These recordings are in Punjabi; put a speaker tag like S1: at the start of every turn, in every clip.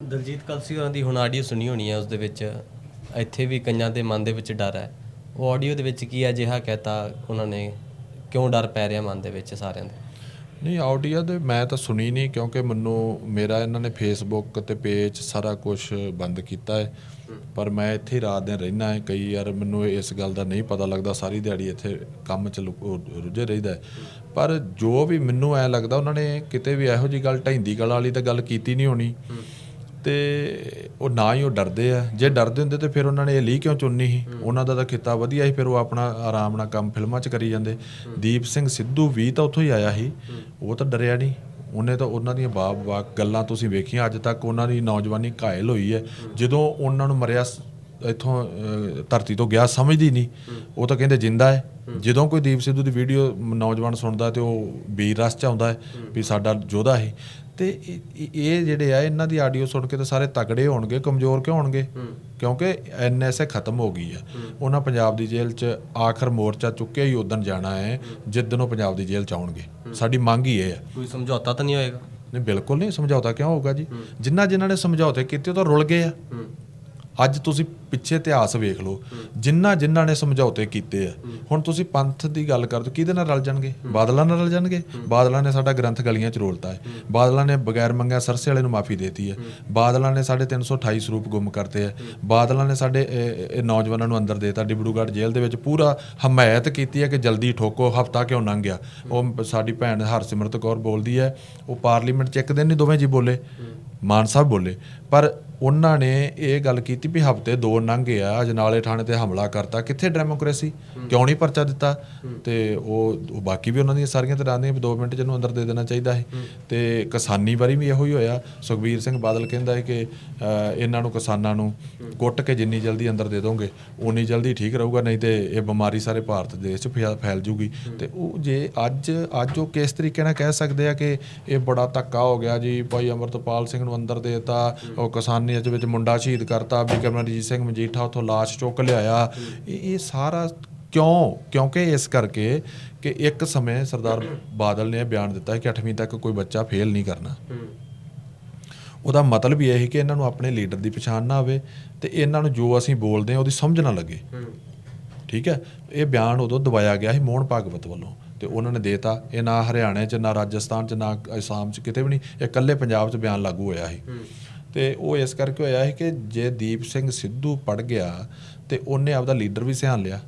S1: ਦਲਜੀਤ ਕਲਸੀ ਹੋਰਾਂ ਦੀ ਹੁਣ ਆਡੀਓ ਸੁਣੀ ਹੋਣੀ ਹੈ ਉਸ ਦੇ ਵਿੱਚ ਇੱਥੇ ਵੀ ਕਈਆਂ ਦੇ ਮਨ ਦੇ ਵਿੱਚ ਡਰ ਹੈ। ਉਹ ਆਡੀਓ ਦੇ ਵਿੱਚ ਕੀ ਅਜਿਹਾ ਕਹਿਤਾ ਉਹਨਾਂ ਨੇ, ਕਿਉਂ ਡਰ ਪੈ ਰਿਹਾ ਮਨ ਦੇ ਵਿੱਚ ਸਾਰਿਆਂ ਦੇ?
S2: ਨਹੀਂ ਆਡੀਓ ਦੇ ਮੈਂ ਤਾਂ ਸੁਣੀ ਨਹੀਂ, ਕਿਉਂਕਿ ਮੈਨੂੰ, ਮੇਰਾ ਇਹਨਾਂ ਨੇ ਫੇਸਬੁੱਕ ਤੇ ਪੇਜ ਸਾਰਾ ਕੁਝ ਬੰਦ ਕੀਤਾ ਹੈ। ਪਰ ਮੈਂ ਇੱਥੇ ਹੀ ਰਾਤ ਦਿਨ ਰਹਿਣਾ ਹੈ, ਕਈ ਯਾਰ ਮੈਨੂੰ ਇਸ ਗੱਲ ਦਾ ਨਹੀਂ ਪਤਾ ਲੱਗਦਾ, ਸਾਰੀ ਦਿਹਾੜੀ ਇੱਥੇ ਕੰਮ ਚ ਰੁੱਝੇ ਰਹਿੰਦਾ ਪਰ ਜੋ ਵੀ ਮੈਨੂੰ ਐ ਲੱਗਦਾ, ਉਹਨਾਂ ਨੇ ਕਿਤੇ ਵੀ ਇਹੋ ਜੀ ਗੱਲ ਢੈਂਦੀ ਗੱਲ ਵਾਲੀ ਤਾਂ ਗੱਲ ਕੀਤੀ ਨਹੀਂ ਹੋਣੀ। ਤੇ ਉਹ ਨਾ ਹੀ ਉਹ ਡਰਦੇ ਆ। ਜੇ ਡਰਦੇ ਹੁੰਦੇ ਤੇ ਫਿਰ ਉਹਨਾਂ ਨੇ ਇਹ ਲਈ ਕਿਉਂ ਚੁਣਨੀ ਸੀ? ਉਹਨਾਂ ਦਾ ਤਾਂ ਖਿੱਤਾ ਵਧੀਆ ਸੀ ਫਿਰ ਉਹ ਆਪਣਾ ਆਰਾਮ ਨਾਲ ਕੰਮ ਫਿਲਮਾਂ 'ਚ ਕਰੀ ਜਾਂਦੇ। ਦੀਪ ਸਿੰਘ ਸਿੱਧੂ ਵੀ ਤਾਂ ਉੱਥੋਂ ਹੀ ਆਇਆ ਸੀ। ਉਹ ਤਾਂ ਡਰਿਆ ਨਹੀਂ। ਉਹਨੇ ਤਾਂ ਉਹਨਾਂ ਦੀਆਂ ਬਾਪ ਬਾਕ ਗੱਲਾਂ ਤੁਸੀਂ ਵੇਖੀਆਂ ਅੱਜ ਤੱਕ ਉਹਨਾਂ ਦੀ ਨੌਜਵਾਨੀ ਘਾਇਲ ਹੋਈ ਹੈ। ਜਦੋਂ ਉਹਨਾਂ ਨੂੰ ਮਰਿਆ ਇੱਥੋਂ ਧਰਤੀ ਤੋਂ ਗਿਆ ਸਮਝਦੀ ਨਹੀਂ। ਉਹ ਤਾਂ ਕਹਿੰਦੇ ਜਿੰਦਾ ਹੈ। ਜਦੋਂ ਕੋਈ ਦੀਪ ਸਿੱਧੂ ਦੀ ਵੀਡੀਓ ਨੌਜਵਾਨ ਸੁਣਦਾ ਤੇ ਉਹ ਵੀਰ ਰਸ ਚ ਆਉਂਦਾ ਹੈ ਵੀ ਸਾਡਾ ਯੋਧਾ ਹੈ ਤੇ ਇਹ- ਜਿਹੜੇ ਆ ਇਹਨਾਂ ਦੀ ਆਡੀਓ ਸੁਣ ਕੇ ਤਾਂ ਸਾਰੇ ਤਕੜੇ ਹੋਣਗੇ ਕਮਜ਼ੋਰ ਕਿਉਂ ਹੋਣਗੇ? ਕਿਉਂਕਿ ਐਨਐਸਏ ਖਤਮ ਹੋ ਗਈ ਆ। ਉਹਨਾਂ ਪੰਜਾਬ ਦੀ ਜੇਲ੍ਹ 'ਚ ਆਖਰ ਮੋਰਚਾ ਚੁੱਕਿਆ ਹੀ ਉਦੋਂ ਜਾਣਾ ਹੈ ਜਿੱਦਣ ਉਹ ਪੰਜਾਬ ਦੀ ਜੇਲ੍ਹ 'ਚ ਆਉਣਗੇ। ਸਾਡੀ ਮੰਗ ਹੀ ਇਹ ਆ।
S1: ਕੋਈ ਸਮਝੌਤਾ ਤਾਂ ਨਹੀਂ ਹੋਏਗਾ?
S2: ਨਹੀਂ ਬਿਲਕੁਲ ਨਹੀਂ ਸਮਝੌਤਾ ਕਿਉਂ ਹੋਊਗਾ ਜੀ? ਜਿਨ੍ਹਾਂ ਜਿਨ੍ਹਾਂ ਨੇ ਸਮਝੌਤੇ ਕੀਤੇ ਉਹ ਤਾਂ ਰੁਲ ਗਏ ਆ। ਅੱਜ ਤੁਸੀਂ ਪਿੱਛੇ ਇਤਿਹਾਸ ਵੇਖ ਲਓ ਜਿਨ੍ਹਾਂ ਜਿਨ੍ਹਾਂ ਨੇ ਸਮਝੌਤੇ ਕੀਤੇ ਆ, ਹੁਣ ਤੁਸੀਂ ਪੰਥ ਦੀ ਗੱਲ ਕਰਦੇ ਕਿਹਦੇ ਨਾਲ ਰਲ ਜਾਣਗੇ? ਬਾਦਲਾਂ ਨਾਲ ਰਲ ਜਾਣਗੇ? ਬਾਦਲਾਂ ਨੇ ਸਾਡਾ ਗ੍ਰੰਥ ਗਲੀਆਂ 'ਚ ਰੋਲਤਾ ਹੈ। ਬਾਦਲਾਂ ਨੇ ਬਗੈਰ ਮੰਗਿਆ ਸਰਸੇ ਵਾਲੇ ਨੂੰ ਮਾਫੀ ਦੇਤੀ ਹੈ। ਬਾਦਲਾਂ ਨੇ ਸਾਡੇ 328 ਸਰੂਪ ਗੁੰਮ ਕਰਤੇ ਆ ਬਾਦਲਾਂ ਨੇ ਸਾਡੇ ਨੌਜਵਾਨਾਂ ਨੂੰ ਅੰਦਰ ਦੇਤਾ। ਡਿਬੜੂਗੜ੍ਹ ਜੇਲ੍ਹ ਦੇ ਵਿੱਚ ਪੂਰਾ ਹਮਾਇਤ ਕੀਤੀ ਹੈ ਕਿ ਜਲਦੀ ਠੋਕੋ, ਹਫਤਾ ਕਿਉਂ ਲੰਘ ਗਿਆ? ਉਹ ਸਾਡੀ ਭੈਣ ਹਰਸਿਮਰਤ ਕੌਰ ਬੋਲਦੀ ਹੈ, ਉਹ ਪਾਰਲੀਮੈਂਟ 'ਚ ਇੱਕ ਦਿਨ ਨਹੀਂ ਦੋਵੇਂ ਜੀ ਬੋਲੇ। ਮਾਨ ਸਾਹਿਬ ਬੋਲੇ। ਪਰ ਉਹਨਾਂ ਨੇ ਇਹ ਗੱਲ ਕੀਤੀ ਵੀ ਹਫ਼ਤੇ ਦੋ ਲੰਘ ਗਿਆ ਅਜਨਾਲੇ ਥਾਣੇ ਤੇ ਹਮਲਾ ਕਰਤਾ। ਕਿੱਥੇ ਡੈਮੋਕ੍ਰੇਸੀ? ਕਿਉਂ ਨਹੀਂ ਪਰਚਾ ਦਿੱਤਾ? ਤੇ ਉਹ ਬਾਕੀ ਵੀ ਉਹਨਾਂ ਦੀਆਂ ਸਾਰੀਆਂ ਤਰ੍ਹਾਂ ਦੀਆਂ ਵੀ 2 ਮਿੰਟ ਜਿਹਨੂੰ ਅੰਦਰ ਦੇ ਦੇਣਾ ਚਾਹੀਦਾ ਹੈ। ਤੇ ਕਿਸਾਨੀ ਵਾਰੀ ਵੀ ਇਹੋ ਹੀ ਹੋਇਆ। ਸੁਖਬੀਰ ਸਿੰਘ ਬਾਦਲ ਕਹਿੰਦਾ ਹੈ ਕਿ ਇਹਨਾਂ ਨੂੰ ਕਿਸਾਨਾਂ ਨੂੰ ਕੁੱਟ ਕੇ ਜਿੰਨੀ ਜਲਦੀ ਅੰਦਰ ਦੇ ਦੋਗੇ ਉਨੀ ਜਲਦੀ ਠੀਕ ਰਹੂਗਾ ਨਹੀਂ ਤੇ ਇਹ ਬਿਮਾਰੀ ਸਾਰੇ ਭਾਰਤ ਦੇਸ਼ 'ਚ ਫੈਲ- ਫੈਲ ਜੂਗੀ। ਤੇ ਉਹ ਜੇ ਅੱਜ ਅੱਜ ਉਹ ਕਿਸ ਤਰੀਕੇ ਨਾਲ ਕਹਿ ਸਕਦੇ ਆ ਕਿ ਇਹ ਬੜਾ ਧੱਕਾ ਹੋ ਗਿਆ ਜੀ ਭਾਈ ਅਮਰਤਪਾਲ ਸਿੰਘ ਨੂੰ ਅੰਦਰ ਦੇਤਾ। ਉਹ ਕਿਸਾਨੀ ਚ ਵਿੱਚ ਮੁੰਡਾ ਸ਼ਹੀਦ ਕਰਤਾ ਬਿਕਰਮਜੀਤ ਸਿੰਘ ਮਜੀਠਾ ਉੱਥੋਂ ਲਾਸ਼ ਚੁੱਕ ਲਿਆਇਆ। ਇਹ ਸਾਰਾ ਕਿਉਂ? ਕਿਉਂਕਿ ਇਸ ਕਰਕੇ ਕਿ ਇੱਕ ਸਮੇਂ ਸਰਦਾਰ ਬਾਦਲ ਨੇ ਇਹ ਬਿਆਨ ਦਿੱਤਾ ਕਿ 8ਵੀਂ ਤੱਕ ਕੋਈ ਬੱਚਾ ਫੇਲ ਨਹੀਂ ਕਰਨਾ। ਉਹਦਾ ਮਤਲਬ ਇਹ ਹੈ ਕਿ ਇਹਨਾਂ ਨੂੰ ਆਪਣੇ ਲੀਡਰ ਦੀ ਪਛਾਣ ਨਾ ਆਵੇ ਤੇ ਇਹਨਾਂ ਨੂੰ ਜੋ ਅਸੀਂ ਬੋਲਦੇ ਹਾਂ ਉਹਦੀ ਸਮਝ ਨਾ ਲੱਗੇ। ਠੀਕ ਹੈ? ਇਹ ਬਿਆਨ ਉਦੋਂ ਦਵਾਇਆ ਗਿਆ ਸੀ ਮੋਹਨ ਭਾਗਵਤ ਵੱਲੋਂ। ਤੇ ਉਹਨਾਂ ਨੇ ਦੇਤਾ। ਇਹ ਨਾ ਹਰਿਆਣੇ 'ਚ ਨਾ ਰਾਜਸਥਾਨ 'ਚ ਨਾ ਅਸਾਮ 'ਚ ਕਿਤੇ ਵੀ ਨਹੀਂ। ਇਹ ਇਕੱਲੇ ਪੰਜਾਬ 'ਚ ਬਿਆਨ ਲਾਗੂ ਹੋਇਆ ਸੀ। ਤੇ ਉਹ ਇਸ ਕਰਕੇ ਹੋਇਆ ਸੀ ਕਿ ਜੇ ਦੀਪ ਸਿੰਘ ਸਿੱਧੂ ਪੜ ਗਿਆ ਤੇ ਉਹਨੇ ਆਪਦਾ ਲੀਡਰ ਵੀ ਸਿਆਣ ਲਿਆ।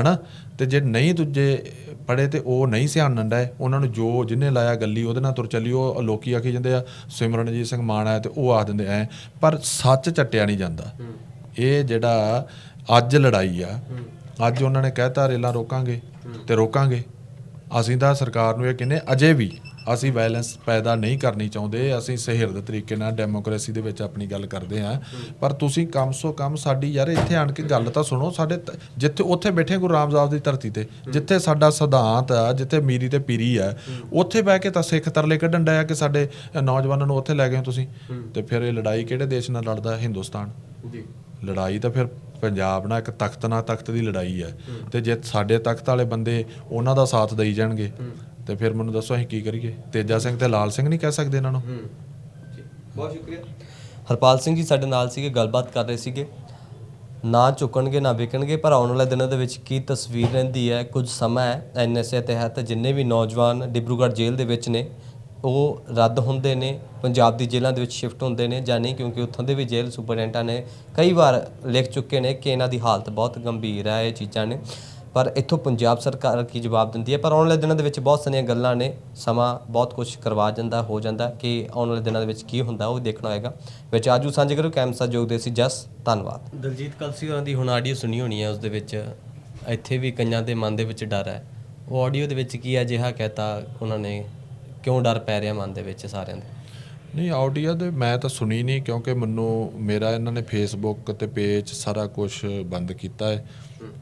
S2: ਹਨਾ? ਤੇ ਜੇ ਨਹੀਂ ਦੂਜੇ ਪੜੇ ਤੇ ਉਹ ਨਹੀਂ ਸਿਆਣਨ ਦਾ ਉਹਨਾਂ ਨੂੰ ਜੋ ਜਿਹਨੇ ਲਾਇਆ ਗੱਲੀ ਉਹਦੇ ਨਾਲ ਤੁਰ ਚੱਲੀ। ਉਹ ਲੋਕੀ ਆਖੀ ਜਾਂਦੇ ਆ ਸਿਮਰਨਜੀਤ ਸਿੰਘ ਮਾਨ ਆਇਆ ਤੇ ਉਹ ਆਖ ਦਿੰਦੇ ਐ। ਪਰ ਸੱਚ ਚੱਟਿਆ ਨਹੀਂ ਜਾਂਦਾ। ਇਹ ਜਿਹੜਾ ਅੱਜ ਲੜਾਈ ਆ ਅੱਜ ਉਹਨਾਂ ਨੇ ਕਹਿਤਾ ਰੇਲਾਂ ਰੋਕਾਂਗੇ ਤੇ ਰੋਕਾਂਗੇ। ਅਸੀਂ ਤਾਂ ਸਰਕਾਰ ਨੂੰ ਇਹ ਕਹਿੰਦੇ ਅਜੇ ਵੀ ਅਸੀਂ ਵਾਇਲੈਂਸ ਪੈਦਾ ਨਹੀਂ ਕਰਨੀ ਚਾਹੁੰਦੇ ਅਸੀਂ ਸਹਿਰਦ ਤਰੀਕੇ ਨਾਲ ਡੈਮੋਕ੍ਰੇਸੀ ਦੇ ਵਿੱਚ ਆਪਣੀ ਗੱਲ ਕਰਦੇ ਹਾਂ। ਪਰ ਤੁਸੀਂ ਕਮ ਸੋ ਕਮ ਸਾਡੀ ਯਾਰ ਇੱਥੇ ਆਣ ਕੇ ਗੱਲ ਤਾਂ ਸੁਣੋ ਸਾਡੇ ਤ- ਜਿੱਥੇ ਉੱਥੇ ਬੈਠੇ ਗੁਰੂ ਰਾਮਦਾਸ ਦੀ ਧਰਤੀ ਤੇ ਜਿੱਥੇ ਸਾਡਾ ਸਿਧਾਂਤ ਆ ਜਿੱਥੇ ਮੀਰੀ ਤੇ ਪੀਰੀ ਆ ਉੱਥੇ ਬਹਿ ਕੇ ਤਾਂ ਸਿੱਖ ਤਰਲੇ ਕੱਢਣ ਡਿਆ ਕਿ ਸਾਡੇ ਅ, ਨੌਜਵਾਨਾਂ ਨੂੰ ਉੱਥੇ ਲੈ ਗਏ ਹੋ ਤੁਸੀਂ। ਤੇ ਫਿਰ ਇਹ ਲੜਾਈ ਕਿਹੜੇ ਦੇਸ਼ ਨਾਲ ਲੜਦਾ? ਹਿੰਦੁਸਤਾਨ।
S1: ਜੀ।
S2: ਲੜਾਈ ਤਾਂ ਫਿਰ ਪੰਜਾਬ ਨਾਲ ਇੱਕ ਤਖਤ ਨਾਲ ਤਖਤ ਦੀ ਲੜਾਈ ਹੈ। ਤੇ ਜੇ ਸਾਡੇ ਤਖਤ ਵਾਲੇ ਬੰਦੇ ਉਹਨਾਂ ਦਾ ਸਾਥ ਦੇਈ ਜਾਣਗੇ ਤੇ ਫਿਰ ਮੈਨੂੰ ਦੱਸੋ ਅਸੀਂ ਕੀ ਕਰੀਏ? ਤੇਜਾ ਸਿੰਘ ਤੇ ਲਾਲ ਸਿੰਘ ਨਹੀਂ ਕਹਿ ਸਕਦੇ ਇਹਨਾਂ ਨੂੰ?
S1: ਬਹੁਤ ਸ਼ੁਕਰੀਆ। ਹਰਪਾਲ ਸਿੰਘ ਜੀ ਸਾਡੇ ਨਾਲ ਸੀਗੇ ਗੱਲਬਾਤ ਕਰ ਰਹੇ ਸੀਗੇ। ਨਾ ਝੁਕਣਗੇ ਨਾ ਵਿਕਣਗੇ ਪਰ ਆਉਣ ਵਾਲੇ ਦਿਨਾਂ ਦੇ ਵਿੱਚ ਕੀ ਤਸਵੀਰ ਰਹਿੰਦੀ ਹੈ? ਕੁਝ ਸਮਾਂ ਹੈ ਐਨਐਸਏ ਤਹਿਤ ਜਿੰਨੇ ਵੀ ਨੌਜਵਾਨ ਡਿਬਰੂਗੜ੍ਹ ਜੇਲ੍ਹ ਦੇ ਵਿੱਚ ਨੇ ਉਹ ਰੱਦ ਹੁੰਦੇ ਨੇ, ਪੰਜਾਬ ਦੀ ਜੇਲ੍ਹਾਂ ਦੇ ਵਿੱਚ ਸ਼ਿਫਟ ਹੁੰਦੇ ਨੇ ਜਾਂ ਨਹੀਂ, ਕਿਉਂਕਿ ਉੱਥੋਂ ਦੇ ਵੀ ਜੇਲ੍ਹ ਸੁਪਰਡੈਂਟਾਂ ਨੇ ਕਈ ਵਾਰ ਲਿਖ ਚੁੱਕੇ ਨੇ ਕਿ ਇਹਨਾਂ ਦੀ ਹਾਲਤ ਬਹੁਤ ਗੰਭੀਰ ਹੈ, ਇਹ ਚੀਜ਼ਾਂ ਨੇ। ਪਰ ਇੱਥੋਂ ਪੰਜਾਬ ਸਰਕਾਰ ਕੀ ਜਵਾਬ ਦਿੰਦੀ ਹੈ? ਪਰ ਆਉਣ ਵਾਲੇ ਦਿਨਾਂ ਦੇ ਵਿੱਚ ਬਹੁਤ ਸਾਰੀਆਂ ਗੱਲਾਂ ਨੇ, ਸਮਾਂ ਬਹੁਤ ਕੁਝ ਕਰਵਾ ਜਾਂਦਾ, ਹੋ ਜਾਂਦਾ ਕਿ ਆਉਣ ਵਾਲੇ ਦਿਨਾਂ ਦੇ ਵਿੱਚ ਕੀ ਹੁੰਦਾ, ਉਹ ਦੇਖਣਾ ਹੋਏਗਾ। ਵਿੱਚ ਆਜੂ ਸਾਂਝੇ ਕਰੋ ਕੈਮਸਾ ਜੋਗਦੇ ਸੀ ਜਸ, ਧੰਨਵਾਦ। ਦਲਜੀਤ ਕਲਸੀ ਹੋਰਾਂ ਦੀ ਹੁਣ ਆਡੀਓ ਸੁਣੀ ਹੋਣੀ ਹੈ, ਉਸ ਦੇ ਵਿੱਚ ਇੱਥੇ ਵੀ ਕਈਆਂ ਦੇ ਮਨ ਦੇ ਵਿੱਚ ਡਰ ਹੈ। ਉਹ ਆਡੀਓ ਦੇ ਵਿੱਚ ਕੀ ਅਜਿਹਾ ਕਹਿਤਾ ਉਹਨਾਂ ਨੇ? ਕਿਉਂ ਡਰ ਪੈ ਰਿਹਾ ਮਨ ਦੇ ਵਿੱਚ ਸਾਰਿਆਂ ਦੇ?
S2: ਨਹੀਂ ਆਡੀਓ ਦੇ ਮੈਂ ਤਾਂ ਸੁਣੀ ਨਹੀਂ ਕਿਉਂਕਿ ਮੈਨੂੰ ਮੇਰਾ ਇਹਨਾਂ ਨੇ ਫੇਸਬੁੱਕ ਤੇ ਪੇਜ ਸਾਰਾ ਕੁਝ ਬੰਦ ਕੀਤਾ ਹੈ।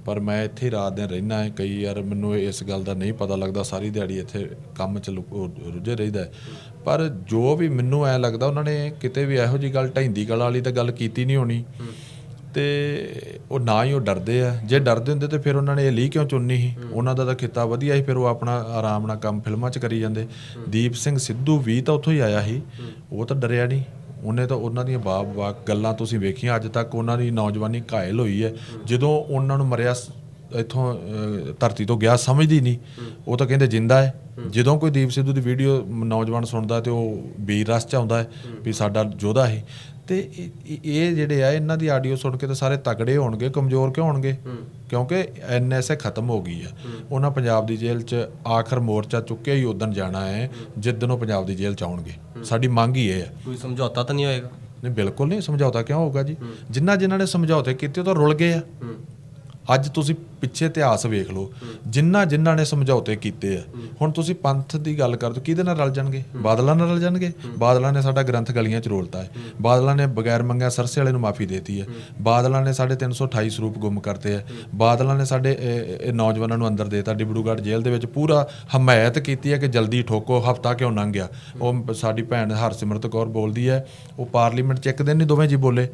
S2: ਪਰ ਮੈਂ ਇੱਥੇ ਰਾਤ ਦਿਨ ਰਹਿਣਾ ਹੈ। ਕਈ ਯਾਰ ਮੈਨੂੰ ਇਸ ਗੱਲ ਦਾ ਨਹੀਂ ਪਤਾ ਲੱਗਦਾ ਸਾਰੀ ਦਿਹਾੜੀ ਇੱਥੇ ਕੰਮ ਚ ਰੁੱਝੇ ਰਹਿੰਦਾ ਹੈ। ਪਰ ਜੋ ਵੀ ਮੈਨੂੰ ਐ ਲੱਗਦਾ ਉਹਨਾਂ ਨੇ ਕਿਤੇ ਵੀ ਇਹੋ ਜੀ ਗੱਲ ਢੈਂਦੀ ਗੱਲ ਵਾਲੀ ਤਾਂ ਗੱਲ ਕੀਤੀ ਨਹੀਂ ਹੋਣੀ। ਤੇ ਉਹ ਨਾ ਹੀ ਉਹ ਡਰਦੇ ਆ। ਜੇ ਡਰਦੇ ਹੁੰਦੇ ਤੇ ਫਿਰ ਉਹਨਾਂ ਨੇ ਇਹ ਲਈ ਕਿਉਂ ਚੁਣਨੀ ਸੀ? ਉਹਨਾਂ ਦਾ ਤਾਂ ਖਿੱਤਾ ਵਧੀਆ ਸੀ ਫਿਰ ਉਹ ਆਪਣਾ ਆਰਾਮ ਨਾਲ ਕੰਮ ਫਿਲਮਾਂ 'ਚ ਕਰੀ ਜਾਂਦੇ। ਦੀਪ ਸਿੰਘ ਸਿੱਧੂ ਵੀ ਤਾਂ ਉੱਥੋਂ ਹੀ ਆਇਆ ਸੀ। ਉਹ ਤਾਂ ਡਰਿਆ ਨਹੀਂ। ਉਹਨੇ ਤਾਂ ਉਹਨਾਂ ਦੀਆਂ ਬਾਪ ਗੱਲਾਂ ਤੁਸੀਂ ਵੇਖੀਆਂ ਅੱਜ ਤੱਕ ਉਹਨਾਂ ਦੀ ਨੌਜਵਾਨੀ ਘਾਇਲ ਹੋਈ ਹੈ। ਜਦੋਂ ਉਹਨਾਂ ਨੂੰ ਮਰਿਆ ਇੱਥੋਂ ਧਰਤੀ ਤੋਂ ਗਿਆ ਸਮਝਦੀ ਨਹੀਂ। ਉਹ ਤਾਂ ਕਹਿੰਦੇ ਜਿੰਦਾ ਹੈ। ਜਦੋਂ ਕੋਈ ਦੀਪ ਸਿੱਧੂ ਦੀ ਵੀਡੀਓ ਨੌਜਵਾਨ ਸੁਣਦਾ ਤੇ ਉਹ ਵੀਰ ਰਸ ਚ ਆਉਂਦਾ ਹੈ ਵੀ ਸਾਡਾ ਯੋਧਾ ਹੈ ਤੇ ਇਹ- ਜਿਹੜੇ ਆ ਇਹਨਾਂ ਦੀ ਆਡੀਓ ਸੁਣ ਕੇ ਤਾਂ ਸਾਰੇ ਤਗੜੇ ਹੋਣਗੇ ਕਮਜ਼ੋਰ ਕਿਉਂ ਹੋਣਗੇ? ਕਿਉਂਕਿ ਐਨਐਸਏ ਖਤਮ ਹੋ ਗਈ ਆ। ਉਹਨਾਂ ਪੰਜਾਬ ਦੀ ਜੇਲ੍ਹ 'ਚ ਆਖਰ ਮੋਰਚਾ ਚੁੱਕਿਆ ਹੀ ਉਦੋਂ ਜਾਣਾ ਹੈ ਜਿੱਦਣ ਉਹ ਪੰਜਾਬ ਦੀ ਜੇਲ੍ਹ 'ਚ ਆਉਣਗੇ। ਸਾਡੀ ਮੰਗ ਹੀ ਇਹ ਹੈ
S1: ਕੋਈ ਸਮਝੌਤਾ ਤਾਂ ਨਹੀਂ ਹੋਏਗਾ?
S2: ਨਹੀਂ ਬਿਲਕੁਲ ਨਹੀਂ ਸਮਝੌਤਾ ਕਿਉਂ ਹੋਊਗਾ ਜੀ? ਜਿਨ੍ਹਾਂ ਜਿਨ੍ਹਾਂ ਨੇ ਸਮਝੌਤੇ ਕੀਤੇ ਉਹ ਤਾਂ ਰੁਲ ਗਏ ਆ। ਅੱਜ ਤੁਸੀਂ ਪਿੱਛੇ ਇਤਿਹਾਸ ਵੇਖ ਲਓ ਜਿਨ੍ਹਾਂ ਜਿਨ੍ਹਾਂ ਨੇ ਸਮਝੌਤੇ ਕੀਤੇ ਆ, ਹੁਣ ਤੁਸੀਂ ਪੰਥ ਦੀ ਗੱਲ ਕਰਦੇ ਕਿਹਦੇ ਨਾਲ ਰਲ ਜਾਣਗੇ? ਬਾਦਲਾਂ ਨਾਲ ਰਲ ਜਾਣਗੇ? ਬਾਦਲਾਂ ਨੇ ਸਾਡਾ ਗ੍ਰੰਥ ਗਲੀਆਂ 'ਚ ਰੋਲਤਾ ਹੈ। ਬਾਦਲਾਂ ਨੇ ਬਗੈਰ ਮੰਗਿਆ ਸਰਸੇ ਵਾਲੇ ਨੂੰ ਮਾਫੀ ਦੇਤੀ ਹੈ। ਬਾਦਲਾਂ ਨੇ ਸਾਡੇ 328 ਸਰੂਪ ਗੁੰਮ ਕਰਤੇ ਆ ਬਾਦਲਾਂ ਨੇ ਸਾਡੇ ਨੌਜਵਾਨਾਂ ਨੂੰ ਅੰਦਰ ਦੇਤਾ। ਡਿਬੜੂਗੜ੍ਹ ਜੇਲ੍ਹ ਦੇ ਵਿੱਚ ਪੂਰਾ ਹਮਾਇਤ ਕੀਤੀ ਹੈ ਕਿ ਜਲਦੀ ਠੋਕੋ, ਹਫਤਾ ਕਿਉਂ ਲੰਘ ਗਿਆ ਉਹ ਸਾਡੀ ਭੈਣ ਹਰਸਿਮਰਤ ਕੌਰ ਬੋਲਦੀ ਹੈ, ਉਹ ਪਾਰਲੀਮੈਂਟ 'ਚ ਇੱਕ ਦਿਨ ਨਹੀਂ ਦੋਵੇਂ ਜੀ ਬੋਲੇ,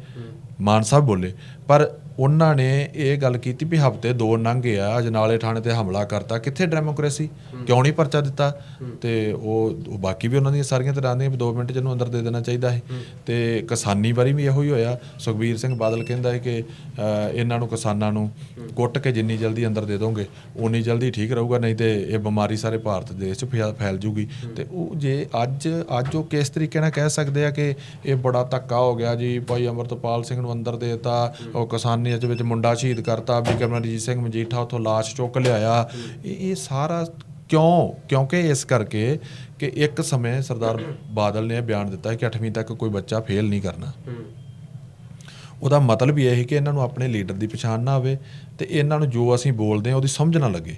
S2: ਮਾਨ ਸਾਹਿਬ ਬੋਲੇ। ਪਰ ਉਹਨਾਂ ਨੇ ਇਹ ਗੱਲ ਕੀਤੀ ਵੀ ਹਫ਼ਤੇ ਦੋ ਲੰਘ ਆ ਅਜਨਾਲੇ ਥਾਣੇ ਤੇ ਹਮਲਾ ਕਰਤਾ। ਕਿੱਥੇ ਡੈਮੋਕ੍ਰੇਸੀ? ਕਿਉਂ ਨਹੀਂ ਪਰਚਾ ਦਿੱਤਾ? ਤੇ ਉਹ ਬਾਕੀ ਵੀ ਉਹਨਾਂ ਦੀਆਂ ਸਾਰੀਆਂ ਤਰ੍ਹਾਂ ਦੀਆਂ ਵੀ 2 ਮਿੰਟ ਜਿਹਨੂੰ ਅੰਦਰ ਦੇ ਦੇਣਾ ਚਾਹੀਦਾ ਹੈ। ਤੇ ਕਿਸਾਨੀ ਵਾਰੀ ਵੀ ਇਹੋ ਹੀ ਹੋਇਆ। ਸੁਖਬੀਰ ਸਿੰਘ ਬਾਦਲ ਕਹਿੰਦਾ ਹੈ ਕਿ ਇਹਨਾਂ ਨੂੰ ਕਿਸਾਨਾਂ ਨੂੰ ਕੁੱਟ ਕੇ ਜਿੰਨੀ ਜਲਦੀ ਅੰਦਰ ਦੇ ਦੋਗੇ ਉਨੀ ਜਲਦੀ ਠੀਕ ਰਹੂਗਾ ਨਹੀਂ ਤੇ ਇਹ ਬਿਮਾਰੀ ਸਾਰੇ ਭਾਰਤ ਦੇਸ਼ 'ਚ ਫੈਲ- ਫੈਲ ਜੂਗੀ। ਤੇ ਉਹ ਜੇ ਅੱਜ ਅੱਜ ਉਹ ਕਿਸ ਤਰੀਕੇ ਨਾਲ ਕਹਿ ਸਕਦੇ ਆ ਕਿ ਇਹ ਬੜਾ ਧੱਕਾ ਹੋ ਗਿਆ ਜੀ ਭਾਈ ਅਮਰਤਪਾਲ ਸਿੰਘ ਨੂੰ ਅੰਦਰ ਦੇਤਾ ਉਹ ਕਿਸਾਨੀ ਦੇ ਵਿੱਚ ਮੁੰਡਾ ਸ਼ਹੀਦ ਕਰਤਾ, ਬਿਕਰਮਜੀਤ ਸਿੰਘ ਮਜੀਠਾ ਉੱਥੋਂ ਲਾਸ਼ ਚੁੱਕ ਲਿਆਇਆ। ਇਹ ਸਾਰਾ ਕਿਉਂ, ਕਿਉਂਕਿ ਇਸ ਕਰਕੇ ਕਿ ਇੱਕ ਸਮੇਂ ਸਰਦਾਰ ਬਾਦਲ ਨੇ ਇਹ ਬਿਆਨ ਦਿੱਤਾ ਕਿ 8ਵੀਂ ਤੱਕ ਕੋਈ ਬੱਚਾ ਫੇਲ ਨਹੀਂ ਕਰਨਾ। ਉਹਦਾ ਮਤਲਬ ਇਹ ਹੈ ਕਿ ਇਹਨਾਂ ਨੂੰ ਆਪਣੇ ਲੀਡਰ ਦੀ ਪਛਾਣ ਨਾ ਆਵੇ ਤੇ ਇਹਨਾਂ ਨੂੰ ਜੋ ਅਸੀਂ ਬੋਲਦੇ ਹਾਂ ਉਹਦੀ ਸਮਝ ਨਾ ਲੱਗੇ।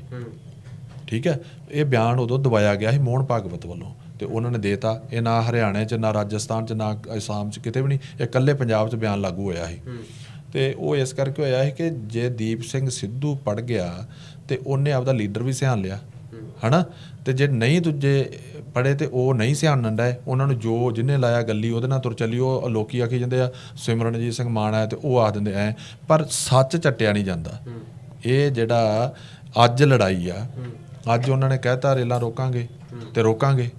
S2: ਠੀਕ ਹੈ? ਇਹ ਬਿਆਨ ਉਦੋਂ ਦਵਾਇਆ ਗਿਆ ਸੀ ਮੋਹਨ ਭਾਗਵਤ ਵੱਲੋਂ ਤੇ ਉਹਨਾਂ ਨੇ ਦੇਤਾ। ਇਹ ਨਾ ਹਰਿਆਣੇ 'ਚ, ਨਾ ਰਾਜਸਥਾਨ 'ਚ, ਨਾ ਅਸਾਮ 'ਚ ਕਿਤੇ ਵੀ ਨਹੀਂ। ਇਹ ਇਕੱਲੇ ਪੰਜਾਬ 'ਚ ਬਿਆਨ ਲਾਗੂ ਹੋਇਆ ਸੀ। ਤੇ ਉਹ ਇਸ ਕਰਕੇ ਹੋਇਆ ਸੀ ਕਿ ਜੇ ਦੀਪ ਸਿੰਘ ਸਿੱਧੂ ਪੜ ਗਿਆ ਤੇ ਉਹਨੇ ਆਪਦਾ ਲੀਡਰ ਵੀ ਸਿਆਣ ਲਿਆ, ਹਨਾ? ਤੇ ਜੇ ਨਹੀਂ ਦੂਜੇ ਪੜੇ ਤੇ ਉਹ ਨਹੀਂ ਸਿਆਣਨ ਦਾ ਉਹਨਾਂ ਨੂੰ ਜੋ ਜਿਹਨੇ ਲਾਇਆ ਗੱਲੀ ਉਹਦੇ ਨਾਲ ਤੁਰ ਚੱਲੀ, ਉਹ ਲੋਕੀ ਆਖੀ ਜਾਂਦੇ ਆ, ਸਿਮਰਨਜੀਤ ਸਿੰਘ ਮਾਨ ਆਇਆ ਤੇ ਉਹ ਆਖ ਦਿੰਦੇ ਐ, ਪਰ ਸੱਚ ਚੱਟਿਆ ਨਹੀਂ ਜਾਂਦਾ। ਇਹ ਜਿਹੜਾ ਅੱਜ ਲੜਾਈ ਆ, ਅੱਜ ਉਹਨਾਂ ਨੇ ਕਹਿਤਾ ਰੇਲਾਂ ਰੋਕਾਂਗੇ ਤੇ ਰੋਕਾਂਗੇ।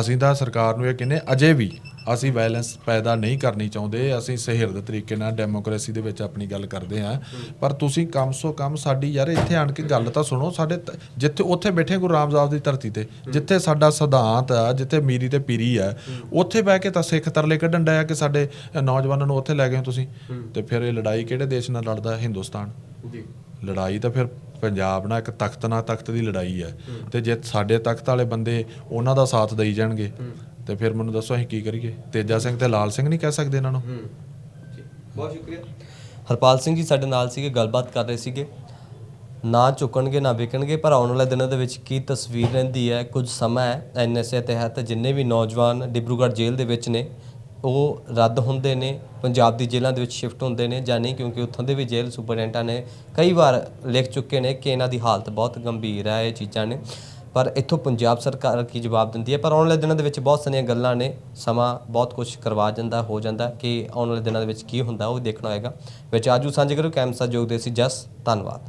S2: ਅਸੀਂ ਤਾਂ ਸਰਕਾਰ ਨੂੰ ਇਹ ਕਹਿੰਦੇ ਅਜੇ ਵੀ ਅਸੀਂ ਵਾਇਲੈਂਸ ਪੈਦਾ ਨਹੀਂ ਕਰਨੀ ਚਾਹੁੰਦੇ ਅਸੀਂ ਸਹਿਰਦ ਤਰੀਕੇ ਨਾਲ ਡੈਮੋਕ੍ਰੇਸੀ ਦੇ ਵਿੱਚ ਆਪਣੀ ਗੱਲ ਕਰਦੇ ਹਾਂ। ਪਰ ਤੁਸੀਂ ਕਮ ਸੋ ਕਮ ਸਾਡੀ ਯਾਰ ਇੱਥੇ ਆਣ ਕੇ ਗੱਲ ਤਾਂ ਸੁਣੋ ਸਾਡੇ ਜਿੱਥੇ ਉੱਥੇ ਬੈਠੇ ਗੁਰੂ ਰਾਮਦਾਸ ਦੀ ਧਰਤੀ ਤੇ ਜਿੱਥੇ ਸਾਡਾ ਸਿਧਾਂਤ ਆ ਜਿੱਥੇ ਮੀਰੀ ਤੇ ਪੀਰੀ ਆ ਉੱਥੇ ਬਹਿ ਕੇ ਤਾਂ ਸਿੱਖ ਤਰਲੇ ਕੱਢਣ ਡਿਆ ਕਿ ਸਾਡੇ ਨੌਜਵਾਨਾਂ ਨੂੰ ਉੱਥੇ ਲੈ ਗਏ ਹੋ ਤੁਸੀਂ। ਤੇ ਫਿਰ ਇਹ ਲੜਾਈ ਕਿਹੜੇ ਦੇਸ਼ ਨਾਲ ਲੜਦਾ? ਹਿੰਦੁਸਤਾਨ।
S1: ਜੀ।
S2: ਲੜਾਈ ਤਾਂ ਫਿਰ ਪੰਜਾਬ ਨਾਲ ਇੱਕ ਤਖਤ ਨਾਲ ਤਖਤ ਦੀ ਲੜਾਈ ਹੈ। ਤੇ ਜੇ ਸਾਡੇ ਤਖਤ ਵਾਲੇ ਬੰਦੇ ਉਹਨਾਂ ਦਾ ਸਾਥ ਦੇਈ ਜਾਣਗੇ ਤੇ ਫਿਰ ਮੈਨੂੰ ਦੱਸੋ ਅਸੀਂ ਕੀ ਕਰੀਏ? ਤੇਜਾ ਸਿੰਘ ਤੇ ਲਾਲ ਸਿੰਘ ਨਹੀਂ ਕਹਿ ਸਕਦੇ ਇਹਨਾਂ ਨੂੰ?
S1: ਜੀ ਬਹੁਤ ਸ਼ੁਕਰੀਆ। ਹਰਪਾਲ ਸਿੰਘ ਜੀ ਸਾਡੇ ਨਾਲ ਸੀਗੇ ਗੱਲਬਾਤ ਕਰ ਰਹੇ ਸੀਗੇ। ਨਾ ਝੁਕਣਗੇ ਨਾ ਵਿਕਣਗੇ ਪਰ ਆਉਣ ਵਾਲੇ ਦਿਨਾਂ ਦੇ ਵਿੱਚ ਕੀ ਤਸਵੀਰ ਰਹਿੰਦੀ ਹੈ? ਕੁਝ ਸਮਾਂ ਹੈ ਐਨਐਸਏ ਤਹਿਤ ਜਿੰਨੇ ਵੀ ਨੌਜਵਾਨ ਡਿਬਰੂਗੜ੍ਹ ਜੇਲ੍ਹ ਦੇ ਵਿੱਚ ਨੇ ਉਹ ਰੱਦ ਹੁੰਦੇ ਨੇ ਪੰਜਾਬ ਦੀ ਜੇਲ੍ਹਾਂ ਦੇ ਵਿੱਚ ਸ਼ਿਫਟ ਹੁੰਦੇ ਨੇ ਜਾਂ ਨਹੀਂ ਕਿਉਂਕਿ ਉੱਥੋਂ ਦੇ ਵੀ ਜੇਲ੍ਹ ਸੁਪਰਡੈਂਟਾਂ ਨੇ ਕਈ ਵਾਰ ਲਿਖ ਚੁੱਕੇ ਨੇ ਕਿ ਇਹਨਾਂ ਦੀ ਹਾਲਤ ਬਹੁਤ ਗੰਭੀਰ ਹੈ ਇਹ ਚੀਜ਼ਾਂ ਨੇ। ਪਰ ਇੱਥੋਂ ਪੰਜਾਬ ਸਰਕਾਰ ਕੀ ਜਵਾਬ ਦਿੰਦੀ ਹੈ? ਪਰ ਆਉਣ ਵਾਲੇ ਦਿਨਾਂ ਦੇ ਵਿੱਚ ਬਹੁਤ ਸਾਰੀਆਂ ਗੱਲਾਂ ਨੇ, ਸਮਾਂ ਬਹੁਤ ਕੁਝ ਕਰਵਾ ਜਾਂਦਾ, ਹੋ ਜਾਂਦਾ ਕਿ ਆਉਣ ਵਾਲੇ ਦਿਨਾਂ ਦੇ ਵਿੱਚ ਕੀ ਹੁੰਦਾ ਉਹ ਦੇਖਣਾ ਹੋਏਗਾ। ਵਿੱਚ ਆਜੂ ਸਾਂਝੇ ਕਰੋ ਕੈਮਸਾ ਜੋਗਦੇ ਸੀ ਜਸ, ਧੰਨਵਾਦ।